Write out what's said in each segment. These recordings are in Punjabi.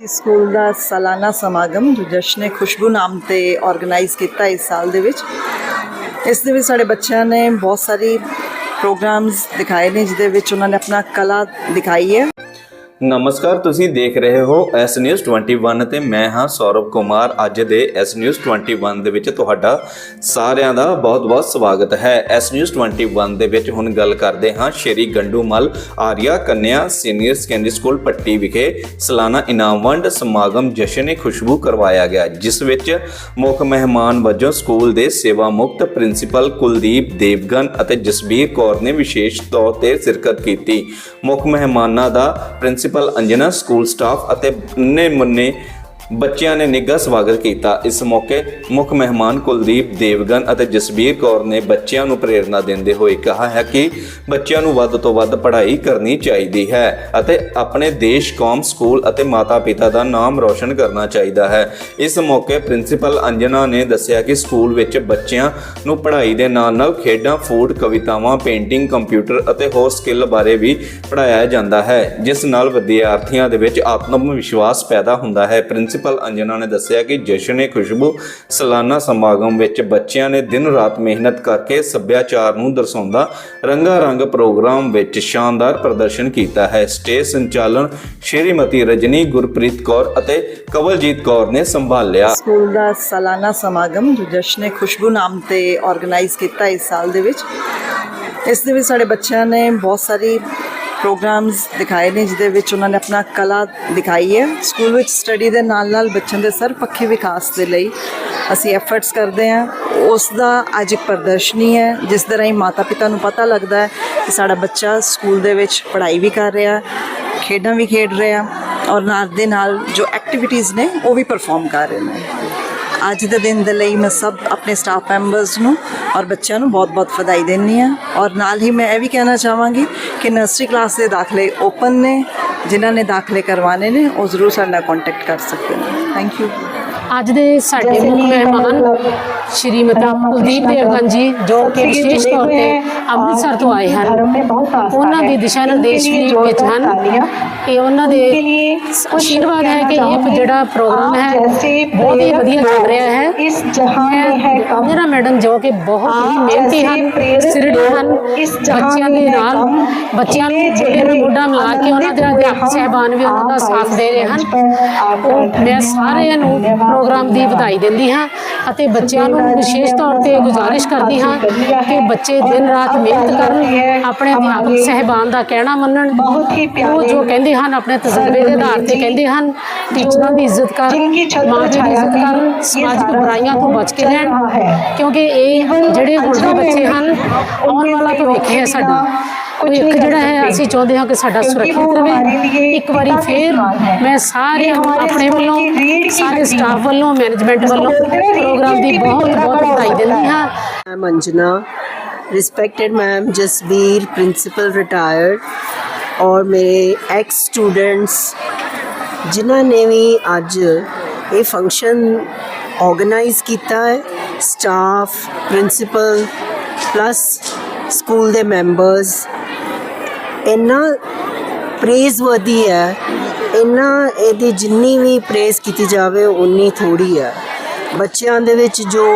ਸਕੂਲ ਦਾ ਸਾਲਾਨਾ ਸਮਾਗਮ ਜੋ ਜਸ਼ਨੇ ਖੁਸ਼ਬੂ ਨਾਮ ਤੇ ਆਰਗੇਨਾਈਜ਼ ਕੀਤਾ ਇਸ ਸਾਲ ਦੇ ਵਿੱਚ। ਇਸ ਦੇ ਵਿੱਚ ਸਾਡੇ ਬੱਚਿਆਂ ਨੇ ਬਹੁਤ ਸਾਰੀ ਪ੍ਰੋਗਰਾਮਸ ਦਿਖਾਏ ਨੇ, ਜਿਹਦੇ ਵਿੱਚ ਉਹਨਾਂ ਨੇ ਆਪਣਾ ਕਲਾ ਦਿਖਾਈ ਹੈ। ਨਮਸਕਾਰ, ਤੁਸੀਂ ਦੇਖ ਰਹੇ ਹੋ ਐਸ ਨਿਊਜ਼ 21 ਤੇ ਮੈਂ ਹਾਂ ਸੌਰਵ ਕੁਮਾਰ। ਅੱਜ ਦੇ ਐਸ ਨਿਊਜ਼ 21 ਦੇ ਵਿੱਚ ਤੁਹਾਡਾ ਸਾਰਿਆਂ ਦਾ ਬਹੁਤ-ਬਹੁਤ ਸਵਾਗਤ ਹੈ। ਐਸ ਨਿਊਜ਼ 21 ਦੇ ਵਿੱਚ ਹੁਣ ਗੱਲ ਕਰਦੇ ਹਾਂ ਸ਼੍ਰੀ ਗੰਡੂਮਲ ਆਰੀਆ ਕੰਨਿਆ ਸੀਨੀਅਰ ਸੈਕੰਡਰੀ ਸਕੂਲ ਪੱਟੀ ਵਿਖੇ ਸਾਲਾਨਾ ਇਨਾਮ ਵੰਡ ਸਮਾਗਮ ਜਸ਼ਨ ਖੁਸ਼ਬੂ ਕਰਵਾਇਆ ਗਿਆ, ਜਿਸ ਵਿੱਚ ਮੁੱਖ ਮਹਿਮਾਨ ਵਜੋਂ ਸਕੂਲ ਦੇ ਸੇਵਾ ਮੁਕਤ ਪ੍ਰਿੰਸੀਪਲ ਕੁਲਦੀਪ ਦੇਵਗਨ ਅਤੇ ਜਸਬੀਰ ਕੌਰ ਨੇ ਵਿਸ਼ੇਸ਼ ਤੌਰ ਤੇ ਸ਼ਿਰਕਤ ਕੀਤੀ। ਮੁੱਖ ਮਹਿਮਾਨਾਂ ਦਾ ਪ੍ਰਿੰਸੀਪਲ ਅੰਜਨਾ ਸਕੂਲ ਸਟਾਫ ਅਤੇ ਨੇ ਮੁੰਨੇ ਬੱਚਿਆਂ ਨੇ ਨਿੱਘਾ ਸਵਾਗਤ ਕੀਤਾ। ਇਸ ਮੌਕੇ ਮੁੱਖ ਮਹਿਮਾਨ ਕੁਲਦੀਪ ਦੇਵਗਨ ਅਤੇ ਜਸਬੀਰ ਕੌਰ ਨੇ ਬੱਚਿਆਂ ਨੂੰ ਪ੍ਰੇਰਣਾ ਦਿੰਦੇ ਹੋਏ ਕਿਹਾ ਹੈ ਕਿ ਬੱਚਿਆਂ ਨੂੰ ਵੱਧ ਤੋਂ ਵੱਧ ਪੜ੍ਹਾਈ ਕਰਨੀ ਚਾਹੀਦੀ ਹੈ ਅਤੇ ਆਪਣੇ ਦੇਸ਼, ਕੌਮ, ਸਕੂਲ ਅਤੇ ਮਾਤਾ-ਪਿਤਾ ਦਾ ਨਾਮ ਰੌਸ਼ਨ ਕਰਨਾ ਚਾਹੀਦਾ ਹੈ। ਇਸ ਮੌਕੇ ਪ੍ਰਿੰਸੀਪਲ ਅੰਜਨਾ ਨੇ ਦੱਸਿਆ ਕਿ ਸਕੂਲ ਵਿੱਚ ਬੱਚਿਆਂ ਨੂੰ ਪੜ੍ਹਾਈ ਦੇ ਨਾਲ-ਨਾਲ ਖੇਡਾਂ, ਫੂਡ, ਕਵਿਤਾਵਾਂ, ਪੇਂਟਿੰਗ, ਕੰਪਿਊਟਰ ਅਤੇ ਹੋਰ ਸਕਿੱਲ ਬਾਰੇ ਵੀ ਪੜ੍ਹਾਇਆ ਜਾਂਦਾ ਹੈ, ਜਿਸ ਨਾਲ ਵਿਦਿਆਰਥੀਆਂ ਦੇ ਵਿੱਚ ਆਤਮ ਵਿਸ਼ਵਾਸ ਪੈਦਾ ਹੁੰਦਾ ਹੈ। ਪ੍ਰਿੰਸੀਪਲ ਅੰਜਨਾ ਨੇ ਦੱਸਿਆ ਕਿ ਜਸ਼ਨ ਖੁਸ਼ਬੂ ਸਾਲਾਨਾ ਸਮਾਗਮ ਵਿੱਚ ਬੱਚਿਆਂ ਨੇ ਦਿਨ ਰਾਤ ਮਿਹਨਤ ਕਰਕੇ ਸੱਭਿਆਚਾਰ ਨੂੰ ਦਰਸਾਉਂਦਾ ਰੰਗਾ ਰੰਗ ਪ੍ਰੋਗਰਾਮ ਵਿੱਚ ਸ਼ਾਨਦਾਰ ਪ੍ਰਦਰਸ਼ਨ ਕੀਤਾ ਹੈ। ਸਟੇਜ ਸੰਚਾਲਨ ਸ਼੍ਰੀਮਤੀ ਰਜਨੀ ਗੁਰਪ੍ਰੀਤ ਕੌਰ ਅਤੇ ਕਵਲਜੀਤ ਕੌਰ ਨੇ ਸੰਭਾਲਿਆ। ਸਕੂਲ ਦਾ ਸਾਲਾਨਾ ਸਮਾਗਮ ਜੋ ਜਸ਼ਨੇ ਖੁਸ਼ਬੂ ਨਾਮ ਤੇ ਆਰਗੇਨਾਈਜ਼ ਕੀਤਾ ਇਸ ਸਾਲ ਦੇ ਵਿੱਚ। ਇਸ ਦੇ ਵਿੱਚ ਸਾਡੇ ਬੱਚਿਆਂ ਨੇ ਬਹੁਤ ਸਾਰੀ ਪ੍ਰੋਗਰਾਮਸ ਦਿਖਾਏ ਨੇ, ਜਿਹਦੇ ਵਿੱਚ ਉਹਨਾਂ ਨੇ ਆਪਣਾ ਕਲਾ ਦਿਖਾਈ ਹੈ। ਸਕੂਲ ਵਿੱਚ ਸਟੱਡੀ ਦੇ ਨਾਲ ਨਾਲ ਬੱਚਿਆਂ ਦੇ ਸਰਪੱਖੀ ਵਿਕਾਸ ਦੇ ਲਈ ਅਸੀਂ ਐਫਰਟਸ ਕਰਦੇ ਹਾਂ। ਉਸ ਦਾ ਅੱਜ ਇੱਕ ਪ੍ਰਦਰਸ਼ਨੀ ਹੈ, ਜਿਸ ਦੇ ਰਾਹੀਂ ਮਾਤਾ ਪਿਤਾ ਨੂੰ ਪਤਾ ਲੱਗਦਾ ਹੈ ਕਿ ਸਾਡਾ ਬੱਚਾ ਸਕੂਲ ਦੇ ਵਿੱਚ ਪੜ੍ਹਾਈ ਵੀ ਕਰ ਰਿਹਾ, ਖੇਡਾਂ ਵੀ ਖੇਡ ਰਿਹਾ, ਔਰ ਨਾਲ ਦੇ ਨਾਲ ਜੋ ਐਕਟੀਵਿਟੀਜ਼ ਨੇ, ਉਹ ਵੀ ਪਰਫਾਰਮ ਕਰ ਰਹੇ ਨੇ। ਅੱਜ ਦੇ ਦਿਨ ਦੇ ਲਈ ਮੈਂ ਸਭ ਆਪਣੇ ਸਟਾਫ ਮੈਂਬਰਸ ਨੂੰ ਔਰ ਬੱਚਿਆਂ ਨੂੰ ਬਹੁਤ-ਬਹੁਤ ਵਧਾਈ ਦਿੰਦੀ ਹਾਂ। ਔਰ ਨਾਲ ਹੀ ਮੈਂ ਇਹ ਵੀ ਕਹਿਣਾ ਚਾਹਾਂਗੀ ਕਿ ਨਰਸਰੀ ਕਲਾਸ ਦੇ ਦਾਖਲੇ ਓਪਨ ਨੇ, ਜਿਨ੍ਹਾਂ ਨੇ ਦਾਖਲੇ ਕਰਵਾਣੇ ਨੇ, ਉਹ ਜ਼ਰੂਰ ਸਾਡੇ ਨਾਲ ਕੰਟੈਕਟ ਕਰ ਸਕਦੇ ਨੇ। ਥੈਂਕ ਯੂ ਅੱਜ ਦੇ ਸਾਡੇ ਮੁੱਖ ਮਹਿਮਾਨ ਸ਼੍ਰੀਮਤੀ ਕੁਲਦੀਪ ਦੇਵਗਨ ਜੀ ਜੋ ਕਿ ਵਿਸ਼ੇਸ਼ ਤੌਰ ਤੇ ਅੰਮ੍ਰਿਤਸਰ ਤੋਂ ਆਏ ਹਨ। ਉਹਨਾਂ ਦੇ ਦਿਸ਼ਾ ਨਿਰਦੇਸ਼ ਵੀ ਵਿੱਚ ਹਨ। ਇਹ ਉਹਨਾਂ ਦੇ ਆਸ਼ੀਰਵਾਦ ਹੈ ਕਿ ਇਹ ਜਿਹੜਾ ਪ੍ਰੋਗਰਾਮ ਹੈ ਬਹੁਤ ਹੀ ਵਧੀਆ ਚੱਲ ਰਿਹਾ ਹੈ। ਇਸ ਜਹਾਨ ਹੈ ਅੰਜਨਾ ਮੈਡਮ ਜੋ ਕਿ ਬਹੁਤ ਹੀ ਮਿਹਨਤੀ ਹਨ ਸਿਰੜੀ ਹਨ ਬੱਚਿਆਂ ਦੇ ਨਾਲ ਬੱਚਿਆਂ ਨੂੰ ਜਿਹੜੇ ਨੂੰ ਮੋਢਾ ਮਿਲਾ ਕੇ ਉਹਨਾਂ ਦੇ ਅਧਿਆਪਕ ਸਹਿਬਾਨ ਵੀ ਉਹਨਾਂ ਦਾ ਸਾਥ ਦੇ ਰਹੇ ਹਨ। ਮੈਂ ਸਾਰਿਆਂ ਨੂੰ ਪ੍ਰੋਗਰਾਮ ਦੀ ਵਧਾਈ ਦਿੰਦੀ ਹਾਂ ਅਤੇ ਬੱਚਿਆਂ ਨੂੰ ਵਿਸ਼ੇਸ਼ ਤੌਰ ਤੇ ਗੁਜ਼ਾਰਿਸ਼ ਕਰਦੀ ਹਾਂ ਕਿ ਬੱਚੇ ਦਿਨ ਰਾਤ ਮਿਹਨਤ ਕਰਨ ਆਪਣੇ ਅਧਿਆਪਕ ਸਹਿਬਾਨ ਦਾ ਕਹਿਣਾ ਮੰਨਣ ਉਹ ਜੋ ਕਹਿੰਦੇ ਹਨ ਆਪਣੇ ਤਜਰਬੇ ਦੇ ਆਧਾਰ ਤੇ ਕਹਿੰਦੇ ਹਨ ਟੀਚਰਾਂ ਦੀ ਇੱਜ਼ਤ ਕਰ ਮਾਂ ਦੀ ਇੱਜ਼ਤ ਕਰ ਸਮਾਜਿਕ ਬੁਰਾਈਆਂ ਤੋਂ ਬਚ ਕੇ ਰਹਿਣ। ਕਿਉਂਕਿ ਇਹ ਜਿਹੜੇ ਹੁਣ ਦੇ ਬੱਚੇ ਹਨ ਆਉਣ ਵਾਲਾ ਭਵਿੱਖ ਹੈ ਸਾਡਾ ਕੋਈ ਹੱਕ ਜਿਹੜਾ ਹੈ ਅਸੀਂ ਚਾਹੁੰਦੇ ਹਾਂ ਕਿ ਸਾਡਾ ਸੁਰੱਖਿਅਤ ਰਹੇ। ਇੱਕ ਵਾਰੀ ਫੇਰ ਮੈਂ ਸਾਰੇ ਆਪਣੇ ਵੱਲੋਂ ਸਾਰੇ ਸਟਾਫ ਵੱਲੋਂ ਮੈਨੇਜਮੈਂਟ ਵੱਲੋਂ ਪ੍ਰੋਗਰਾਮ ਦੀ ਬਹੁਤ ਬਹੁਤ ਵਧਾਈ ਦਿੰਦੀ ਹਾਂ। ਮੈਂ Manjana respected ma'am Jasvir principal retired ਔਰ ਮੇਰੇ ਐਕਸ ਸਟੂਡੈਂਟਸ ਜਿਨ੍ਹਾਂ ਨੇ ਵੀ ਅੱਜ ਇਹ ਫੰਕਸ਼ਨ ਆਰਗੇਨਾਈਜ਼ ਕੀਤਾ ਹੈ ਸਟਾਫ ਪ੍ਰਿੰਸੀਪਲ ਪਲੱਸ ਸਕੂਲ ਦੇ ਮੈਂਬਰਸ ਇੰਨਾ ਪ੍ਰੇਜ਼ਵਰਦੀ ਹੈ, ਇੰਨਾ ਇਹਦੀ ਜਿੰਨੀ ਵੀ ਪ੍ਰੇਜ਼ ਕੀਤੀ ਜਾਵੇ ਉਨੀ ਥੋੜੀ ਹੈ। ਬੱਚਿਆਂ ਦੇ ਵਿੱਚ ਜੋ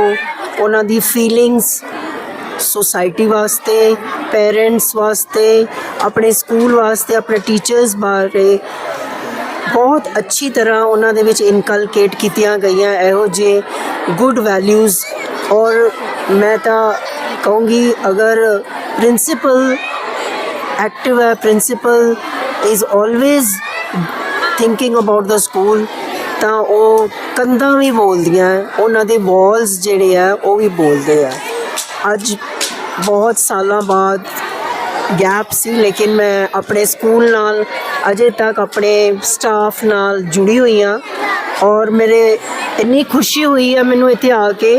ਉਹਨਾਂ ਦੀ ਫੀਲਿੰਗਸ ਸੋਸਾਇਟੀ ਵਾਸਤੇ ਪੇਰੈਂਟਸ ਵਾਸਤੇ, ਆਪਣੇ ਸਕੂਲ ਵਾਸਤੇ, ਆਪਣੇ ਟੀਚਰਸ ਬਾਰੇ ਬਹੁਤ ਅੱਛੀ ਤਰ੍ਹਾਂ ਉਹਨਾਂ ਦੇ ਵਿੱਚ ਇਨਕਲਕੇਟ ਕੀਤੀਆਂ ਗਈਆਂ, ਇਹੋ ਜਿਹੇ ਗੁੱਡ ਵੈਲਿਊਜ਼ ਔਰ ਮੈਂ ਤਾਂ ਕਹੂੰਗੀ, ਅਗਰ ਪ੍ਰਿੰਸੀਪਲ ਐਕਟਿਵ ਹੈ principal is always thinking about the school ਤਾਂ ਉਹ ਕੰਧਾਂ ਵੀ ਬੋਲਦੀਆਂ ਉਹਨਾਂ ਦੇ ਵਾਲਸ ਜਿਹੜੇ ਆ, ਉਹ ਵੀ ਬੋਲਦੇ ਆ। ਅੱਜ ਬਹੁਤ ਸਾਲਾਂ ਬਾਅਦ ਗੈਪ ਸੀ, ਲੇਕਿਨ ਮੈਂ ਆਪਣੇ ਸਕੂਲ ਨਾਲ ਅਜੇ ਤੱਕ ਆਪਣੇ ਸਟਾਫ ਨਾਲ ਜੁੜੀ ਹੋਈ ਹਾਂ ਔਰ ਮੇਰੇ ਇੰਨੀ ਖੁਸ਼ੀ ਹੋਈ ਹੈ ਮੈਨੂੰ ਇੱਥੇ ਆ ਕੇ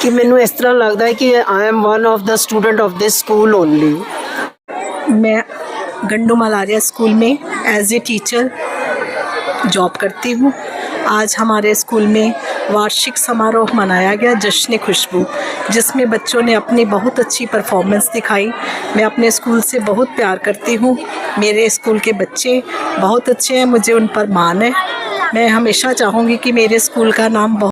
ਕਿ ਮੈਨੂੰ ਇਸ ਤਰ੍ਹਾਂ ਲੱਗਦਾ ਹੈ ਕਿ I am one of the student of this school only मैं गंडू मलारिया स्कूल में एज ए टीचर जॉब करती हूँ। आज हमारे स्कूल में वार्षिक समारोह मनाया गया जश्न खुशबू, जिसमें बच्चों ने अपनी बहुत अच्छी परफॉर्मेंस दिखाई। मैं अपने स्कूल से बहुत प्यार करती हूँ। मेरे स्कूल के बच्चे बहुत अच्छे हैं, मुझे उन पर मान है। मैं हमेशा चाहूँगी कि मेरे स्कूल का नाम बहुत